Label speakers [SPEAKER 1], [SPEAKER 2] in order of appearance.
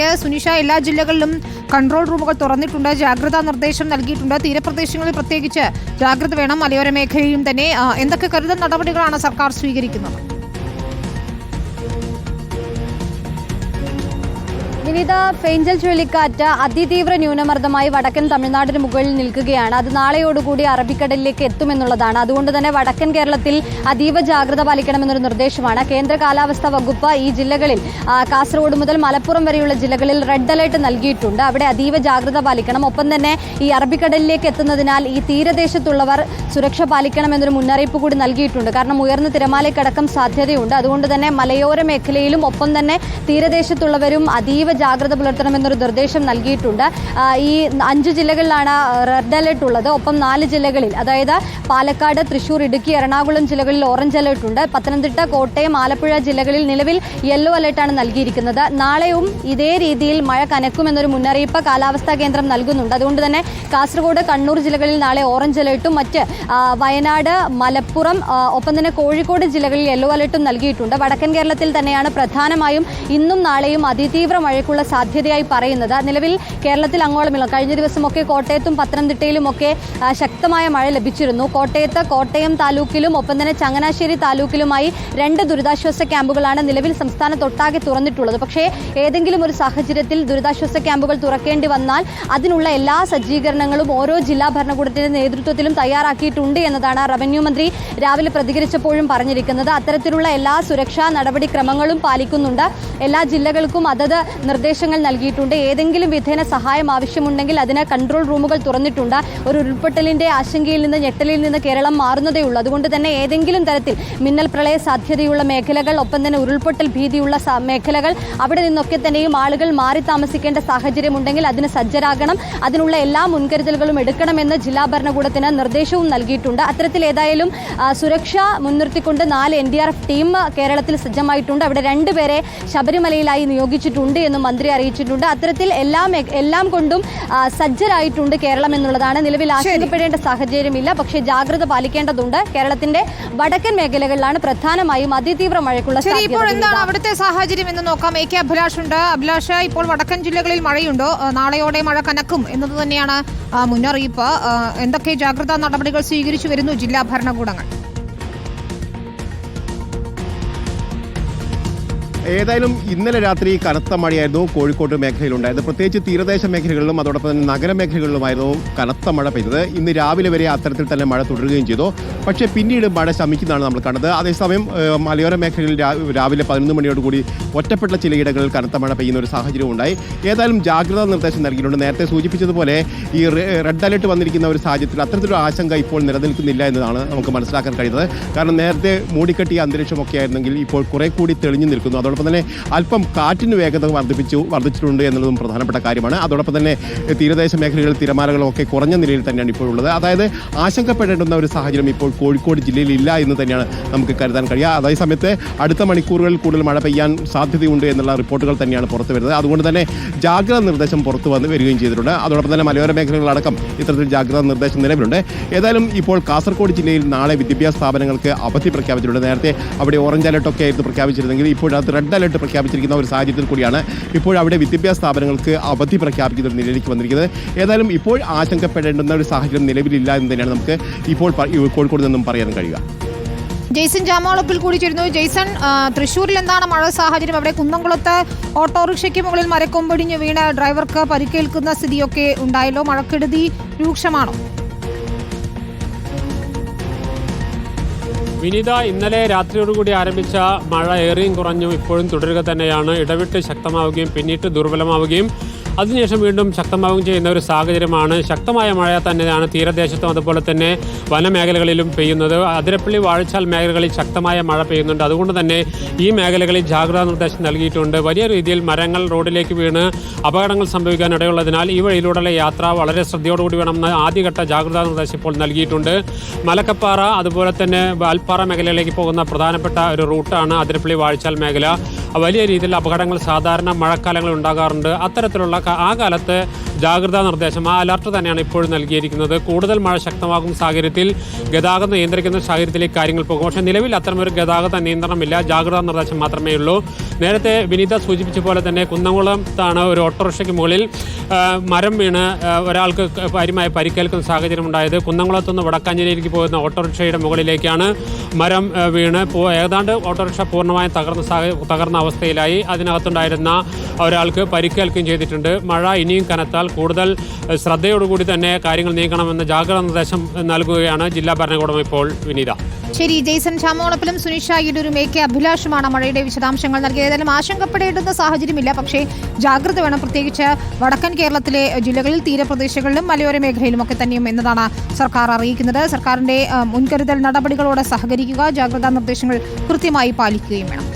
[SPEAKER 1] വിവരങ്ങളിലേക്ക് സുനിഷ എല്ലാ ജില്ലകളിലും കൺട്രോൾ റൂമുകൾ തുറന്നിട്ടുണ്ട്. ജാഗ്രതാ നിർദ്ദേശം നൽകിയിട്ടുണ്ട്. തീരപ്രദേശങ്ങളിൽ പ്രത്യേകിച്ച് ജാഗ്രത വേണം. മലയോര മേഖലയിലും തന്നെ. എന്തൊക്കെ കരുതൽ നടപടികളാണ് സർക്കാർ സ്വീകരിക്കുന്നത്?
[SPEAKER 2] വിനീത ഫെയ്ഞ്ചൽ ചുഴലിക്കാറ്റ് അതിതീവ്ര ന്യൂനമർദ്ദമായി വടക്കൻ തമിഴ്നാടിന് മുകളിൽ നിൽക്കുകയാണ്. അത് നാളെയോടുകൂടി അറബിക്കടലിലേക്ക് എത്തുമെന്നുള്ളതാണ്. അതുകൊണ്ട് തന്നെ വടക്കൻ കേരളത്തിൽ അതീവ ജാഗ്രത പാലിക്കണമെന്നൊരു നിർദ്ദേശമാണ്. കേന്ദ്ര കാലാവസ്ഥാ വകുപ്പ് ഈ ജില്ലകളിൽ കാസർഗോഡ് മുതൽ മലപ്പുറം വരെയുള്ള ജില്ലകളിൽ റെഡ് അലേർട്ട് നൽകിയിട്ടുണ്ട്. അവിടെ അതീവ ജാഗ്രത പാലിക്കണം. ഒപ്പം തന്നെ ഈ അറബിക്കടലിലേക്ക് എത്തുന്നതിനാൽ ഈ തീരദേശത്തുള്ളവർ സുരക്ഷ പാലിക്കണമെന്നൊരു മുന്നറിയിപ്പ് കൂടി നൽകിയിട്ടുണ്ട്. കാരണം ഉയർന്ന തിരമാലയ്ക്കടക്കം സാധ്യതയുണ്ട്. അതുകൊണ്ട് തന്നെ മലയോര മേഖലയിലും ഒപ്പം തന്നെ തീരദേശത്തുള്ളവരും അതീവ ജാഗ്രത പുലർത്തണമെന്നൊരു നിർദ്ദേശം നൽകിയിട്ടുണ്ട്. ഈ അഞ്ച് ജില്ലകളിലാണ് റെഡ് അലർട്ട് ഉള്ളത്. ഒപ്പം നാല് ജില്ലകളിൽ അതായത് പാലക്കാട് തൃശൂർ ഇടുക്കി എറണാകുളം ജില്ലകളിൽ ഓറഞ്ച് അലർട്ട് ഉണ്ട്. പത്തനംതിട്ട കോട്ടയം ആലപ്പുഴ ജില്ലകളിൽ നിലവിൽ യെല്ലോ അലേർട്ടാണ് നൽകിയിരിക്കുന്നത്. നാളെയും ഇതേ രീതിയിൽ മഴ കനക്കുമെന്നൊരു മുന്നറിയിപ്പ് കാലാവസ്ഥാ കേന്ദ്രം നൽകുന്നുണ്ട്. അതുകൊണ്ട് തന്നെ കാസർഗോഡ് കണ്ണൂർ ജില്ലകളിൽ നാളെ ഓറഞ്ച് അലർട്ടും മറ്റ് വയനാട് മലപ്പുറം ഒപ്പം തന്നെ കോഴിക്കോട് ജില്ലകളിൽ യെല്ലോ അലേർട്ടും നൽകിയിട്ടുണ്ട്. വടക്കൻ കേരളത്തിൽ തന്നെയാണ് പ്രധാനമായും ഇന്നും നാളെയും അതിതീവ്ര മഴയ്ക്കുള്ള സാധ്യതയായി പറയുന്നത്. നിലവിൽ കേരളത്തിൽ അങ്ങോളമില്ല. കഴിഞ്ഞ ദിവസമൊക്കെ കോട്ടയത്തും പത്തനംതിട്ടയിലും ഒക്കെ ശക്തമായ മഴ ലഭിച്ചിരുന്നു. കോട്ടയത്ത് കോട്ടയം താലൂക്കിലും ഒപ്പം തന്നെ ചങ്ങനാശ്ശേരി താലൂക്കിലുമായി രണ്ട് ദുരിതാശ്വാസ ക്യാമ്പുകളാണ് നിലവിൽ സംസ്ഥാനത്തൊട്ടാകെ തുറന്നിട്ടുള്ളത്. പക്ഷേ ഏതെങ്കിലും ഒരു സാഹചര്യത്തിൽ ദുരിതാശ്വാസ ക്യാമ്പുകൾ തുറക്കേണ്ടി വന്നാൽ അതിനുള്ള എല്ലാ സജ്ജീകരണങ്ങളും ഓരോ ജില്ലാ ഭരണകൂടത്തിന്റെ നേതൃത്വത്തിലും തയ്യാറാക്കിയിട്ടുണ്ട് എന്നതാണ് റവന്യൂ മന്ത്രി രാവിലെ പ്രതികരിച്ചപ്പോഴും പറഞ്ഞിരിക്കുന്നത്. അത്തരത്തിലുള്ള എല്ലാ സുരക്ഷാ നടപടിക്രമങ്ങളും പാലിക്കുന്നുണ്ട്. എല്ലാ ജില്ലകൾക്കും അതത് നിർദ്ദേശങ്ങൾ നൽകിയിട്ടുണ്ട്. ഏതെങ്കിലും വിധേന സഹായം ആവശ്യമുണ്ടെങ്കിൽ അതിന് കൺട്രോൾ റൂമുകൾ തുറന്നിട്ടുണ്ട്. ഒരു ഉരുൾപൊട്ടലിന്റെ ആശങ്കയിൽ നിന്ന് ഞെട്ടലിൽ നിന്ന് കേരളം മാറുന്നതേ ഉള്ളൂ. അതുകൊണ്ട് തന്നെ ഏതെങ്കിലും തരത്തിൽ മിന്നൽ പ്രളയ സാധ്യതയുള്ള മേഖലകൾ ഒപ്പം തന്നെ ഉരുൾപൊട്ടൽ ഭീതിയുള്ള മേഖലകൾ അവിടെ നിന്നൊക്കെ തന്നെയും ആളുകൾ മാറി താമസിക്കേണ്ട സാഹചര്യമുണ്ടെങ്കിൽ അതിന് സജ്ജരാകണം. അതിനുള്ള എല്ലാ മുൻകരുതലുകളും എടുക്കണമെന്ന് ജില്ലാ ഭരണകൂടത്തിന് നിർദ്ദേശവും നൽകിയിട്ടുണ്ട്. അത്തരത്തിൽ ഏതായാലും സുരക്ഷ മുൻനിർത്തിക്കൊണ്ട് നാല് എൻ ടീം കേരളത്തിൽ സജ്ജമായിട്ടുണ്ട്. അവിടെ രണ്ടുപേരെ ശബരിമലയിലായി നിയോഗിച്ചിട്ടുണ്ട് എന്നും മന്ത്രി അറിയിച്ചിട്ടുണ്ട്. അത്തരത്തിൽ എല്ലാം എല്ലാം കൊണ്ടും സജ്ജരായിട്ടുണ്ട് കേരളം എന്നുള്ളതാണ്. നിലവിൽ ആശങ്കപ്പെടേണ്ട സാഹചര്യമില്ല. പക്ഷേ ജാഗ്രത പാലിക്കേണ്ടതുണ്ട്. കേരളത്തിന്റെ വടക്കൻ മേഖലകളിലാണ് പ്രധാനമായും അതിതീവ്ര മഴയ്ക്കുള്ള
[SPEAKER 1] ശരി ഇപ്പോൾ എന്താണ് അവിടുത്തെ സാഹചര്യം എന്ന് നോക്കാം. എ കെ അഭിലാഷ് ഉണ്ട്. അഭിലാഷ് ഇപ്പോൾ വടക്കൻ ജില്ലകളിൽ മഴയുണ്ടോ? നാളെയോടെ മഴ കനക്കും എന്നത് തന്നെയാണ് മുന്നറിയിപ്പ്. എന്തൊക്കെ ജാഗ്രതാ നടപടികൾ സ്വീകരിച്ചു വരുന്നു ജില്ലാ ഭരണകൂടങ്ങൾ?
[SPEAKER 3] ഏതായാലും ഇന്നലെ രാത്രി കനത്ത മഴയായിരുന്നു കോഴിക്കോട് മേഖലയിലുണ്ടായത് പ്രത്യേകിച്ച് തീരദേശ മേഖലകളിലും അതോടൊപ്പം തന്നെ നഗരമേഖലകളിലുമായിരുന്നു കനത്ത മഴ പെയ്തത്. ഇന്ന് രാവിലെ വരെ അത്തരത്തിൽ തന്നെ മഴ തുടരുകയും ചെയ്തു. പക്ഷേ പിന്നീട് മഴ ശമിക്കുന്നതാണ് നമ്മൾ കണ്ടത്. അതേസമയം മലയോര മേഖലയിൽ രാ- രാവിലെ പതിനൊന്ന് മണിയോടുകൂടി ഒറ്റപ്പെട്ട ചിലയിടങ്ങളിൽ കനത്ത മഴ പെയ്യുന്ന ഒരു സാഹചര്യം ഉണ്ടായി. ഏതായാലും ജാഗ്രതാ നിർദ്ദേശം നൽകിയിട്ടുണ്ട്. നേരത്തെ സൂചിപ്പിച്ചതുപോലെ ഈ റെഡ് അലർട്ട് വന്നിരിക്കുന്ന ഒരു സാഹചര്യത്തിൽ അത്തരത്തിലൊരു ആശങ്ക ഇപ്പോൾ നിലനിൽക്കുന്നില്ല എന്നതാണ് നമുക്ക് മനസ്സിലാക്കാൻ കഴിയുന്നത്. കാരണം നേരത്തെ മൂടിക്കെട്ടിയ അന്തരീക്ഷമൊക്കെ ആയിരുന്നെങ്കിൽ ഇപ്പോൾ കുറെ കൂടി തെളിഞ്ഞു നിൽക്കുന്നു. അതോടൊപ്പം തന്നെ അല്പം കാറ്റിന് വേഗത വർദ്ധിപ്പിച്ചു വർദ്ധിച്ചിട്ടുണ്ട് എന്നുള്ളതും പ്രധാനപ്പെട്ട കാര്യമാണ്. അതോടൊപ്പം തന്നെ തീരദേശ മേഖലകളിൽ തിരമാലകളും ഒക്കെ കുറഞ്ഞ നിലയിൽ തന്നെയാണ് ഇപ്പോൾ ഉള്ളത്. അതായത് ആശങ്കപ്പെടേണ്ടുന്ന ഒരു സാഹചര്യം ഇപ്പോൾ കോഴിക്കോട് ജില്ലയിൽ ഇല്ല എന്ന് തന്നെയാണ് നമുക്ക് കരുതാൻ കഴിയുക. അതേ സമയത്ത് അടുത്ത മണിക്കൂറുകളിൽ കൂടുതൽ മഴ പെയ്യാൻ സാധ്യതയുണ്ട് എന്നുള്ള റിപ്പോർട്ടുകൾ തന്നെയാണ് പുറത്തു വരുന്നത്. അതുകൊണ്ട് തന്നെ ജാഗ്രതാ നിർദ്ദേശം പുറത്തു വന്ന് വരികയും ചെയ്തിട്ടുണ്ട്. അതോടൊപ്പം തന്നെ മലയോര മേഖലകളടക്കം ഇത്തരത്തിൽ ജാഗ്രതാ നിർദ്ദേശം നിലവിലുണ്ട്. ഏതായാലും ഇപ്പോൾ കാസർഗോഡ് ജില്ലയിൽ നാളെ വിദ്യാഭ്യാസ സ്ഥാപനങ്ങൾക്ക് അവധി പ്രഖ്യാപിച്ചിട്ടുണ്ട്. നേരത്തെ അവിടെ ഓറഞ്ച് അലർട്ടൊക്കെ ആയിരുന്നു പ്രഖ്യാപിച്ചിരുന്നെങ്കിൽ ഇപ്പോൾ അത് റെഡ് അലർട്ട് പ്രഖ്യാപിച്ചിരിക്കുന്ന ഒരു സാഹചര്യത്തിൽ കൂടിയാണ് ഇപ്പോൾ അവിടെ വിദ്യാഭ്യാസ സ്ഥാപനങ്ങൾക്ക് അവധി പ്രഖ്യാപിക്കുന്ന ഒരു നിലയിലേക്ക് വന്നിരിക്കുന്നത്. ഏതായാലും ഇപ്പോൾ ആശങ്കപ്പെടേണ്ടുന്ന ഒരു സാഹചര്യം നിലവിലില്ല എന്ന് തന്നെയാണ് നമുക്ക് ഇപ്പോൾ കോഴിക്കോട് നിന്നും പറയാൻ കഴിയുക.
[SPEAKER 1] ജെയ്സൺ ജാമോളപ്പിൽ കൂടി ചേരുന്നു ജെയ്സൺ തൃശ്ശൂരിൽ എന്താണ് മഴ സാഹചര്യം? അവിടെ കുന്നംകുളത്ത് ഓട്ടോറിക്ഷയ്ക്ക് മുകളിൽ മരക്കൊമ്പടിഞ്ഞ് വീണ ഡ്രൈവർക്ക് പരിക്കേൽക്കുന്ന സ്ഥിതിയൊക്കെ ഉണ്ടായല്ലോ. മഴക്കെടുതി രൂക്ഷമാണോ?
[SPEAKER 4] വിനീത ഇന്നലെ രാത്രിയോടുകൂടി ആരംഭിച്ച മഴ ഏറിയും കുറഞ്ഞും ഇപ്പോഴും തുടരുക തന്നെയാണ്. ഇടവിട്ട് ശക്തമാവുകയും പിന്നീട് ദുർബലമാവുകയും അതിനുശേഷം വീണ്ടും ശക്തമാവുകയും ചെയ്യുന്ന ഒരു സാഹചര്യമാണ്. ശക്തമായ മഴ തന്നെയാണ് തീരദേശത്തും അതുപോലെ തന്നെ വനമേഖലകളിലും പെയ്യുന്നത്. അതിരപ്പള്ളി വാഴച്ചാൽ മേഖലകളിൽ ശക്തമായ മഴ പെയ്യുന്നുണ്ട്. അതുകൊണ്ട് തന്നെ ഈ മേഖലകളിൽ ജാഗ്രതാ നിർദ്ദേശം നൽകിയിട്ടുണ്ട്. വലിയ രീതിയിൽ മരങ്ങൾ റോഡിലേക്ക് വീണ് അപകടങ്ങൾ സംഭവിക്കാൻ ഇടയുള്ളതിനാൽ ഈ വഴിയിലൂടെയുള്ള യാത്ര വളരെ ശ്രദ്ധയോടുകൂടി വേണമെന്ന് ആദ്യഘട്ട ജാഗ്രതാ നിർദ്ദേശം ഇപ്പോൾ നൽകിയിട്ടുണ്ട്. മലക്കപ്പാറ അതുപോലെ തന്നെ വാൽപ്പാറ മേഖലയിലേക്ക് പോകുന്ന പ്രധാനപ്പെട്ട ഒരു റൂട്ടാണ് അതിരപ്പള്ളി വാഴച്ചാൽ മേഖല. വലിയ രീതിയിൽ അപകടങ്ങൾ സാധാരണ മഴക്കാലങ്ങളിൽ ഉണ്ടാകാറുണ്ട്. അത്തരത്തിലുള്ള ആ കാലത്ത് ജാഗ്രതാ നിർദ്ദേശം ആ അലർട്ട് തന്നെയാണ് ഇപ്പോഴും നൽകിയിരിക്കുന്നത്. കൂടുതൽ മഴ ശക്തമാകും സാഹചര്യത്തിൽ ഗതാഗതം നിയന്ത്രിക്കുന്ന സാഹചര്യത്തിലേക്ക് കാര്യങ്ങൾ പോകും. പക്ഷേ നിലവിൽ അത്തരമൊരു ഗതാഗത നിയന്ത്രണമില്ല ജാഗ്രതാ നിർദ്ദേശം മാത്രമേ ഉള്ളൂ. നേരത്തെ വിനീത സൂചിപ്പിച്ച പോലെ തന്നെ കുന്നംകുളത്താണ് ഒരു ഓട്ടോറിക്ഷയ്ക്ക് മുകളിൽ മരം വീണ് ഒരാൾക്ക് കാര്യമായ പരിക്കേൽക്കുന്ന സാഹചര്യം ഉണ്ടായത്. കുന്നംകുളത്തുനിന്ന് വടക്കാഞ്ചേരിയിലേക്ക് പോകുന്ന ഓട്ടോറിക്ഷയുടെ മുകളിലേക്കാണ് മരം വീണ്. ഏതാണ്ട് ഓട്ടോറിക്ഷ പൂർണമായും തകർന്ന തകർന്ന അവസ്ഥയിലായി. അതിനകത്തുണ്ടായിരുന്ന ഒരാൾക്ക് പരിക്കേൽക്കുകയും ചെയ്തിട്ടുണ്ട്. മഴ ഇനിയും കനത്താൽ കൂടുതൽ ശ്രദ്ധയോടുകൂടി തന്നെ കാര്യങ്ങൾ നീക്കണമെന്ന ജാഗ്രത നിർദ്ദേശം നൽകുകയാണ് ജില്ലാ ഭരണകൂടം ഇപ്പോൾ വിനീത.
[SPEAKER 1] ശരി ജെയ്സൺ ചാമോളപ്പിലും സുനിഷ ഈടൂരും എ കെ അഭിലാഷുമാണ് മഴയുടെ വിശദാംശങ്ങൾ നൽകിയത്. ഏതായാലും ആശങ്കപ്പെടേണ്ടുന്ന സാഹചര്യമില്ല. പക്ഷേ ജാഗ്രത വേണം. പ്രത്യേകിച്ച് വടക്കൻ കേരളത്തിലെ ജില്ലകളിൽ തീരപ്രദേശങ്ങളിലും മലയോര മേഖലയിലും ഒക്കെ തന്നെയും എന്നതാണ് സർക്കാർ അറിയിക്കുന്നത്. സർക്കാരിന്റെ മുൻകരുതൽ നടപടികളോട് സഹകരിക്കുക ജാഗ്രതാ നിർദ്ദേശങ്ങൾ കൃത്യമായി പാലിക്കുകയും വേണം.